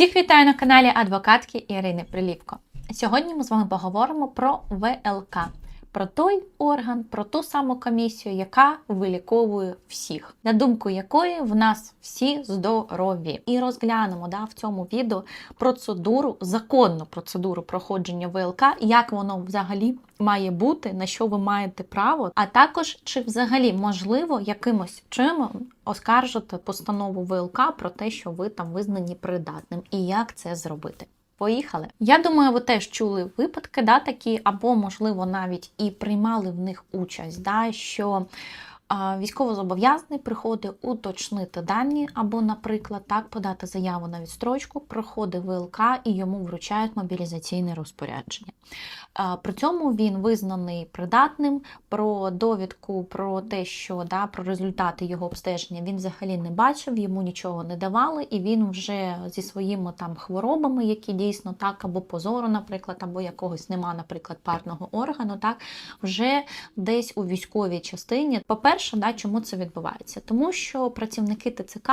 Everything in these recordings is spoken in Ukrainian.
Всіх вітаю на каналі адвокатки Ірини Прилівко. Сьогодні ми з вами поговоримо про ВЛК, про той орган, про ту саму комісію, яка виліковує всіх, на думку якої в нас всі здорові. І розглянемо да, в цьому відео процедуру, законну процедуру проходження ВЛК, як воно взагалі має бути, на що ви маєте право, а також чи взагалі можливо якимось чином оскаржити постанову ВЛК про те, що ви там визнані придатним, і як це зробити. Поїхали. Я думаю, ви теж чули випадки, да, такі, або, можливо, навіть і приймали в них участь, да, що військовозобов'язаний приходить уточнити дані, або, наприклад, так, подати заяву на відстрочку, проходить ВЛК і йому вручають мобілізаційне розпорядження. При цьому він визнаний придатним, про довідку про те, що да, про результати його обстеження він взагалі не бачив, йому нічого не давали, і він вже зі своїми там хворобами, які дійсно так, або позору, наприклад, або якогось нема, наприклад, парного органу, так вже десь у військовій частині. По-перше, да, чому це відбувається? Тому що працівники ТЦК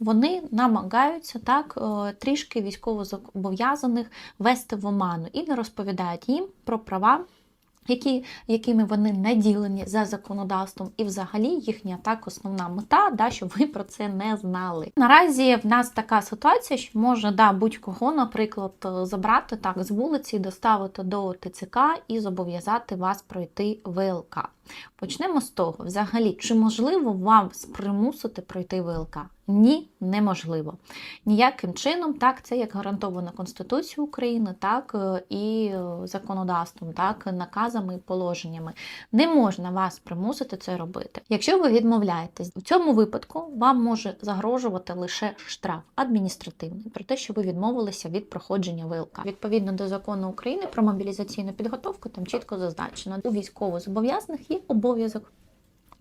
вони намагаються так е, трішки військовозобов'язаних вести в оману і не розповідають їм про права. Які, якими вони наділені за законодавством, і взагалі їхня так основна мета, да, щоб ви про це не знали. Наразі в нас така ситуація, що може да, будь-кого, наприклад, забрати так з вулиці, доставити до ТЦК і зобов'язати вас пройти ВЛК. Почнемо з того, взагалі, чи можливо вам примусити пройти ВЛК? Ні, неможливо. Ніяким чином, так, це як гарантовано Конституцією України, так і законодавством, так, наказами і положеннями. Не можна вас примусити це робити. Якщо ви відмовляєтесь, в цьому випадку вам може загрожувати лише штраф адміністративний про те, що ви відмовилися від проходження ВЛК. Відповідно до закону України про мобілізаційну підготовку, там чітко зазначено, у військовозобов'язаних є обов'язок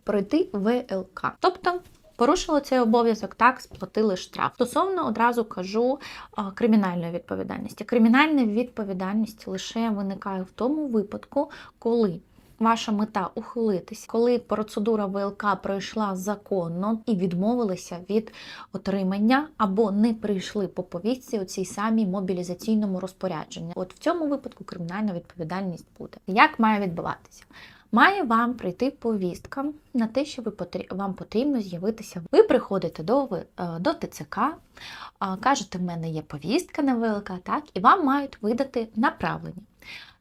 пройти ВЛК. Тобто Порушили цей обов'язок, так, сплатили штраф. Стосовно одразу кажу кримінальної відповідальності. Кримінальна відповідальність лише виникає в тому випадку, коли ваша мета ухилитись, коли процедура ВЛК пройшла законно і відмовилися від отримання або не прийшли по повістці у цій самій мобілізаційному розпорядженні. От в цьому випадку кримінальна відповідальність буде. Як має відбуватися? Має вам прийти повістка на те, що ви вам потрібно з'явитися. Ви приходите до е, до ТЦК, кажете, в мене є повістка невелика, так, і вам мають видати направлення.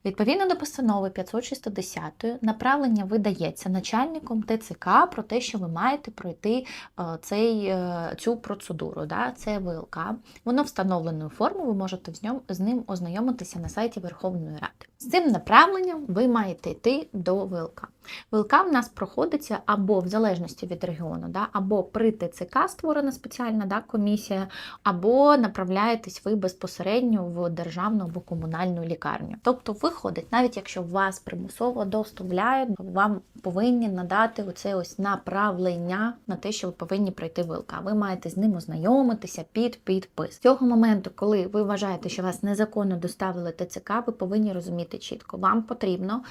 Відповідно до постанови 560 направлення видається начальником ТЦК про те, що ви маєте пройти е, цей, е, цю процедуру. Да? Це ВЛК. Воно встановленою формою, ви можете з ним ознайомитися на сайті Верховної Ради. З цим направленням ви маєте йти до ВЛК. ВЛК в нас проходиться або в залежності від регіону, да, або при ТЦК створена спеціальна да, комісія, або направляєтесь ви безпосередньо в державну або комунальну лікарню. Тобто, виходить, навіть якщо вас примусово доставляють, вам повинні надати оце ось направлення на те, що ви повинні пройти ВЛК. Ви маєте з ним ознайомитися під підпис. З цього моменту, коли ви вважаєте, що вас незаконно доставили ТЦК, ви повинні розуміти чітко, вам потрібно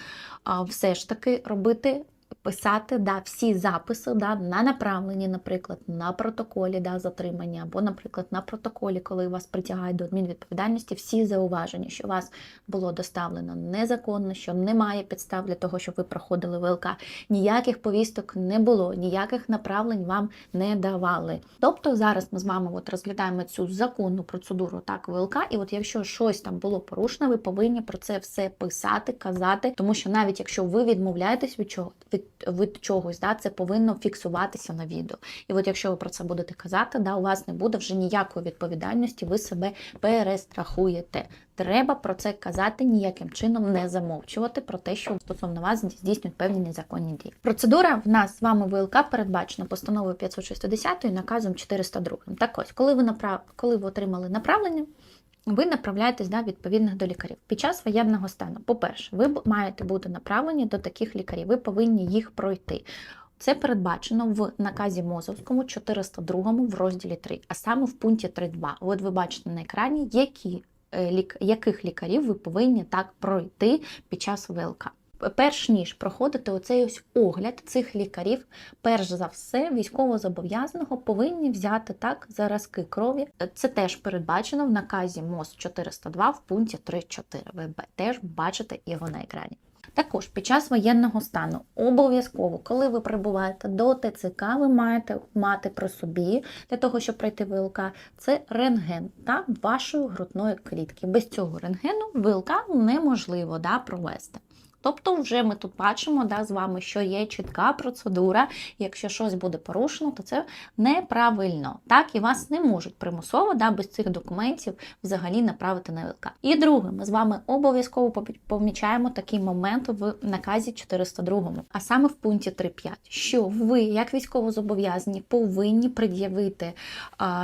все ж таки робити робити писати да, всі записи да, на направленні, наприклад, на протоколі да, затримання, або, наприклад, на протоколі, коли вас притягають до адмінвідповідальності, всі зауваження, що вас було доставлено незаконно, що немає підстав для того, щоб ви проходили ВЛК. Ніяких повісток не було, ніяких направлень вам не давали. Тобто зараз ми з вами от розглядаємо цю законну процедуру так, ВЛК, і от якщо щось там було порушено, ви повинні про це все писати, казати, тому що навіть якщо ви відмовляєтесь від чого від від чогось, да, це повинно фіксуватися на відео. І от якщо ви про це будете казати, да, у вас не буде вже ніякої відповідальності, ви себе перестрахуєте. Треба про це казати, ніяким чином не замовчувати про те, що стосовно вас здійснюють певні незаконні дії. Процедура в нас з вами ВЛК передбачена постановою 560 і наказом 402. Так ось, коли ви направ... коли ви отримали направлення. Ви направляєтесь да, відповідних до лікарів. Під час воєнного стану, по-перше, ви маєте бути направлені до таких лікарів, ви повинні їх пройти. Це передбачено в наказі Мозовському 402 в розділі 3, а саме в пункті 3.2. От ви бачите на екрані, які, лік яких лікарів ви повинні так пройти під час ВЛК. Перш ніж проходити оцей ось огляд цих лікарів, перш за все, військовозобов'язаного повинні взяти так заразки крові. Це теж передбачено в наказі МОЗ 402 в пункті 3.4. Ви теж бачите його на екрані. Також під час воєнного стану обов'язково, коли ви прибуваєте до ТЦК, ви маєте мати при собі для того, щоб пройти ВЛК, це рентген та вашої грудної клітки. Без цього рентгену ВЛК неможливо да, провести. Тобто, вже ми тут бачимо да, з вами, що є чітка процедура. Якщо щось буде порушено, то це неправильно. Так, і вас не можуть примусово да, без цих документів взагалі направити на ВЛК. І друге, ми з вами обов'язково помічаємо такий момент в наказі 402, а саме в пункті 3.5, що ви, як військовозобов'язані, повинні пред'явити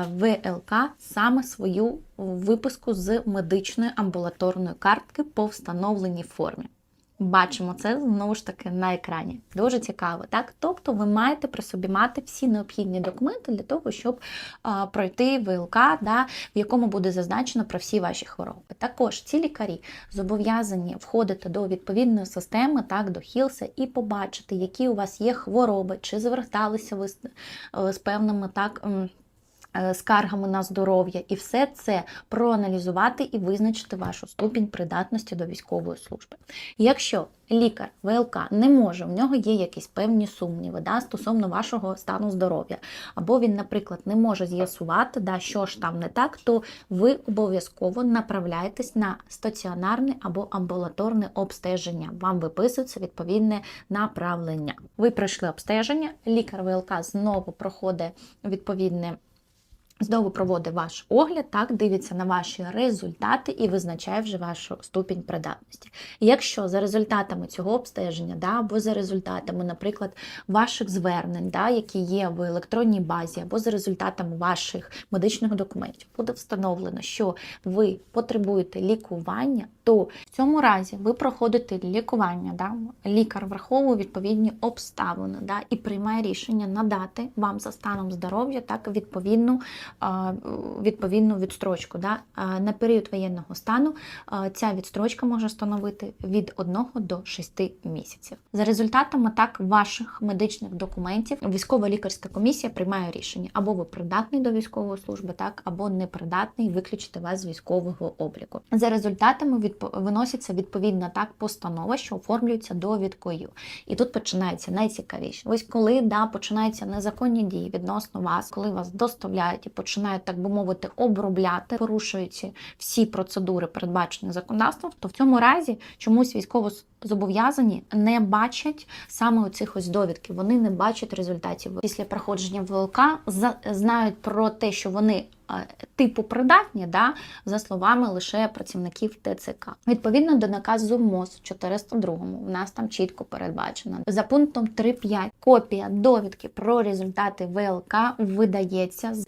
ВЛК саме свою виписку з медичної амбулаторної картки по встановленій формі. Бачимо це знову ж таки на екрані. Дуже цікаво, так? Тобто ви маєте при собі мати всі необхідні документи для того, щоб а, пройти ВЛК, да, в якому буде зазначено про всі ваші хвороби. Також ці лікарі зобов'язані входити до відповідної системи, так, до Хілса, і побачити, які у вас є хвороби, чи зверталися ви з, е, з певними так. Е, Скаргами на здоров'я і все це проаналізувати і визначити вашу ступінь придатності до військової служби. Якщо лікар ВЛК не може, в нього є якісь певні сумніви да, стосовно вашого стану здоров'я, або він, наприклад, не може з'ясувати, да, що ж там не так, то ви обов'язково направляєтесь на стаціонарне або амбулаторне обстеження. Вам виписується відповідне направлення. Ви пройшли обстеження, лікар ВЛК знову проходить відповідне. Знову проводить ваш огляд, так, дивиться на ваші результати і визначає вже вашу ступінь придатності. Якщо за результатами цього обстеження, да, або за результатами, наприклад, ваших звернень, да, які є в електронній базі, або за результатами ваших медичних документів, буде встановлено, що ви потребуєте лікування, то в цьому разі ви проходите лікування. Да, лікар враховує відповідні обставини да, і приймає рішення надати вам за станом здоров'я так відповідну відповідну відстрочку. Да? На період воєнного стану ця відстрочка може становити від 1 до 6 місяців. За результатами так ваших медичних документів військова лікарська комісія приймає рішення або ви придатний до військової служби, так або непридатний, виключити вас з військового обліку. За результатами відпо- виноситься відповідна так постанова, що оформлюється довідкою. І тут починається найцікавіше. Ось коли да, починаються незаконні дії відносно вас, коли вас доставляють і починають, так би мовити, обробляти, порушуючи всі процедури, передбачені законодавством, то в цьому разі чомусь військовозобов'язані не бачать саме оцих ось довідків. Вони не бачать результатів після проходження ВЛК, знають про те, що вони. е, Типу придатні, да, за словами лише працівників ТЦК. Відповідно до наказу МОЗ 402, у нас там чітко передбачено. За пунктом 3.5 копія довідки про результати ВЛК видається з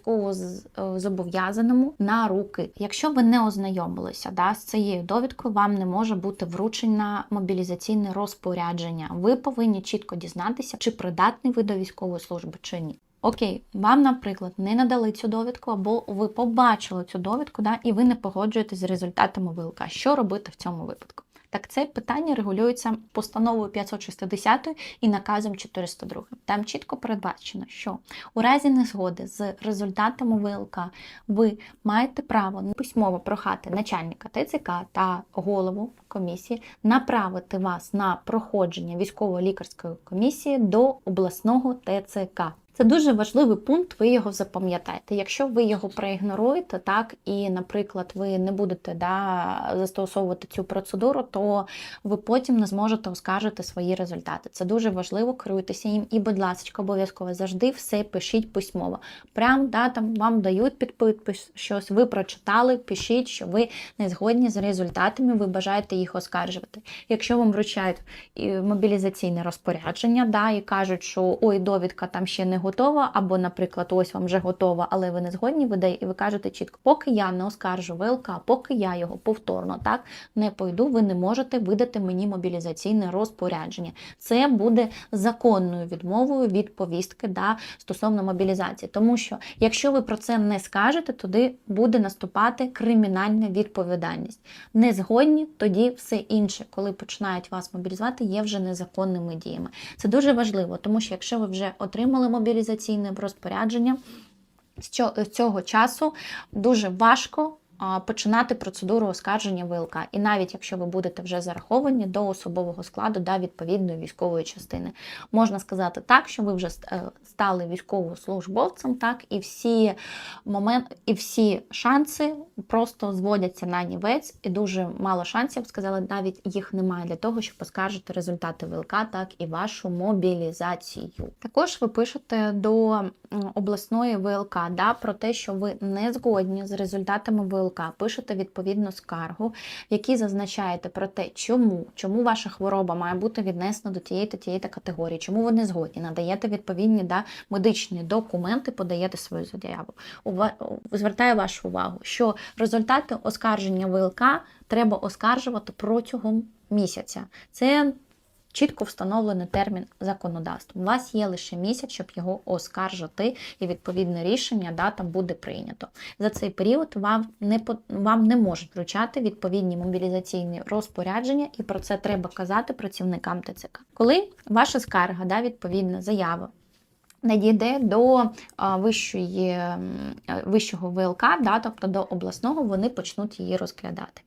е, зобов'язаному на руки. Якщо ви не ознайомилися да, з цією довідкою, вам не може бути вручено мобілізаційне розпорядження. Ви повинні чітко дізнатися, чи придатний ви до військової служби чи ні. Окей, вам, наприклад, не надали цю довідку, або ви побачили цю довідку, да, і ви не погоджуєтесь з результатами ВЛК. Що робити в цьому випадку? Так, це питання регулюється постановою 560 і наказом 402. Там чітко передбачено, що у разі незгоди з результатами ВЛК ви маєте право письмово прохати начальника ТЦК та голову комісії направити вас на проходження військово-лікарської комісії до обласного ТЦК. Це дуже важливий пункт, ви його запам'ятаєте. Якщо ви його проігноруєте, так і, наприклад, ви не будете да, застосовувати цю процедуру, то ви потім не зможете оскаржити свої результати. Це дуже важливо, керуйтеся їм. І, будь ласка, обов'язково завжди все пишіть письмово. Прям да, там вам дають підпис, щось ви прочитали, пишіть, що ви не згодні з результатами, ви бажаєте їх оскаржувати. Якщо вам вручають мобілізаційне розпорядження, да, і кажуть, що ой, довідка там ще не готова, або, наприклад, ось вам вже готова, але ви не згодні, ви дай- і ви кажете чітко, поки я не оскаржу ВЛК, поки я його повторно так не пойду, ви не можете видати мені мобілізаційне розпорядження. Це буде законною відмовою від повістки да, стосовно мобілізації. Тому що якщо ви про це не скажете, тоді буде наступати кримінальна відповідальність. Не згодні, тоді все інше, коли починають вас мобілізувати, є вже незаконними діями. Це дуже важливо, тому що якщо ви вже отримали мобілізаційне розпорядження, розпорядженням. з цього часу дуже важко починати процедуру оскарження ВЛК. І навіть якщо ви будете вже зараховані до особового складу да, відповідної військової частини, можна сказати так, що ви вже е, стали військовослужбовцем, так, і всі момент, і всі шанси просто зводяться на нівець, і дуже мало шансів, сказали, навіть їх немає для того, щоб оскаржити результати ВЛК, так і вашу мобілізацію. Також ви пишете до обласної ВЛК да, про те, що ви не згодні з результатами ВЛК, пишете відповідну скаргу, в якій зазначаєте про те, чому, чому ваша хвороба має бути віднесена до тієї та тієї та категорії, чому ви не згодні, надаєте відповідні да, медичні документи, подаєте свою заяву. Ува- Звертаю вашу увагу, що результати оскарження ВЛК треба оскаржувати протягом місяця. Це чітко встановлений термін законодавством. У вас є лише місяць, щоб його оскаржити, і відповідне рішення дата буде прийнято. За цей період вам не вам не можуть вручати відповідні мобілізаційні розпорядження, і про це треба казати працівникам ТЦК. Коли ваша скарга, да, відповідна заява. Надійде до вищої, вищого ВЛК, да, тобто до обласного, вони почнуть її розглядати.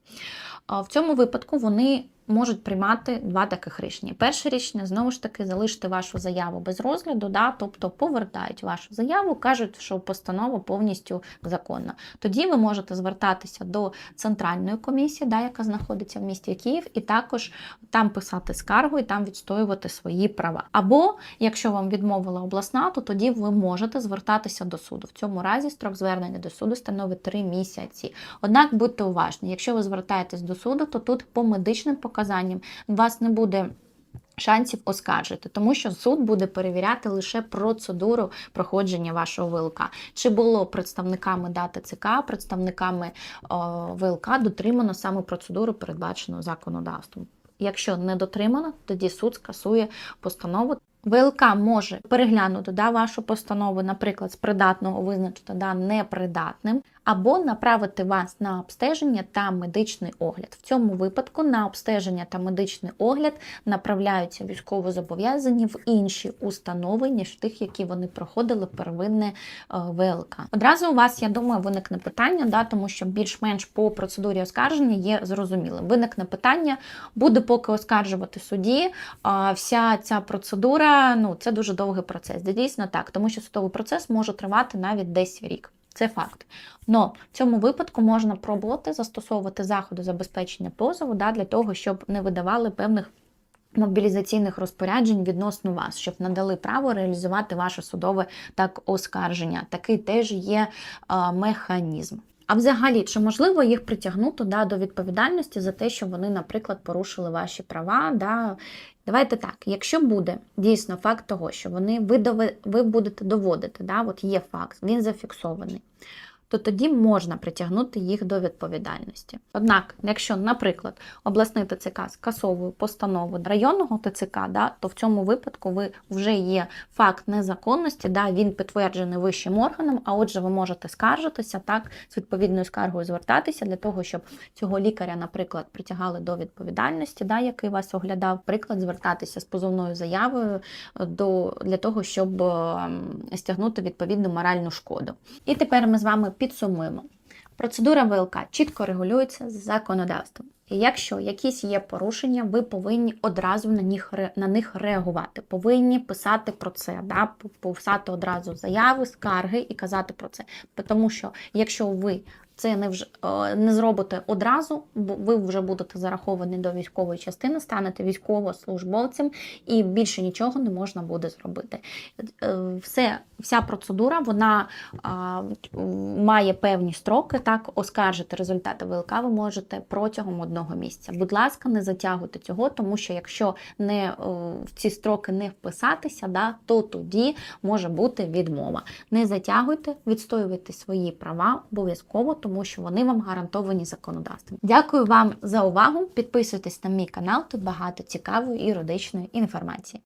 В цьому випадку вони можуть приймати два таких рішення. Перше рішення знову ж таки залишити вашу заяву без розгляду, да, тобто повертають вашу заяву, кажуть, що постанова повністю законна. Тоді ви можете звертатися до центральної комісії, да, яка знаходиться в місті Київ, і також там писати скаргу і там відстоювати свої права. Або якщо вам відмовила обласна, то тоді ви можете звертатися до суду. В цьому разі строк звернення до суду становить 3 місяці. Однак будьте уважні, якщо ви звертаєтесь до суду, то тут по медичним показанням у вас не буде. Шансів оскаржити, тому що суд буде перевіряти лише процедуру проходження вашого ВЛК. Чи було представниками дати ЦК, представниками о, ВЛК дотримано саме процедуру, передбачену законодавством. Якщо не дотримано, тоді суд скасує постанову. ВЛК може переглянути да, вашу постанову, наприклад, з придатного визначити да, непридатним, або направити вас на обстеження та медичний огляд. В цьому випадку на обстеження та медичний огляд направляються військовозобов'язані в інші установи, ніж тих, які вони проходили первинне е, ВЛК. Одразу у вас, я думаю, виникне питання, да, тому що більш-менш по процедурі оскарження є зрозумілим. Виникне питання, буде поки оскаржувати суді. а Вся ця процедура ну це дуже довгий процес. Дійсно так, тому що судовий процес може тривати навіть десь рік. Це факт. Но в цьому випадку можна пробувати застосовувати заходи забезпечення позову да, для того, щоб не видавали певних мобілізаційних розпоряджень відносно вас, щоб надали право реалізувати ваше судове так оскарження. Такий теж є а, механізм. А взагалі, чи можливо їх притягнути да, до відповідальності за те, що вони, наприклад, порушили ваші права? Да? Давайте так, якщо буде дійсно факт того, що вони ви, ви будете доводити, да, от є факт, він зафіксований, то тоді можна притягнути їх до відповідальності. Однак, якщо, наприклад, обласний ТЦК скасовує постанову районного ТЦК, да, то в цьому випадку ви вже є факт незаконності, да, він підтверджений вищим органом, а отже, ви можете скаржитися так, з відповідною скаргою звертатися для того, щоб цього лікаря, наприклад, притягали до відповідальності, да, який вас оглядав, приклад, звертатися з позовною заявою е, до, для того, щоб ем, стягнути відповідну моральну шкоду. І тепер ми з вами підсумуємо. Процедура ВЛК чітко регулюється законодавством. І якщо якісь є порушення, ви повинні одразу на них, на них реагувати. Повинні писати про це, да? писати одразу заяви, скарги і казати про це. Тому що якщо ви це не вже не зробите одразу, бо ви вже будете зараховані до військової частини, станете військовослужбовцем і більше нічого не можна буде зробити. Е, Все, вся процедура вона а, має певні строки. Так, оскаржити результати ВЛК ви можете протягом одного місяця. Будь ласка, не затягуйте цього, тому що якщо не е, в ці строки не вписатися, да, то тоді може бути відмова. Не затягуйте, відстоювайте свої права обов'язково, тому що вони вам гарантовані законодавством. Дякую вам за увагу. Підписуйтесь на мій канал, тут багато цікавої і юридичної інформації.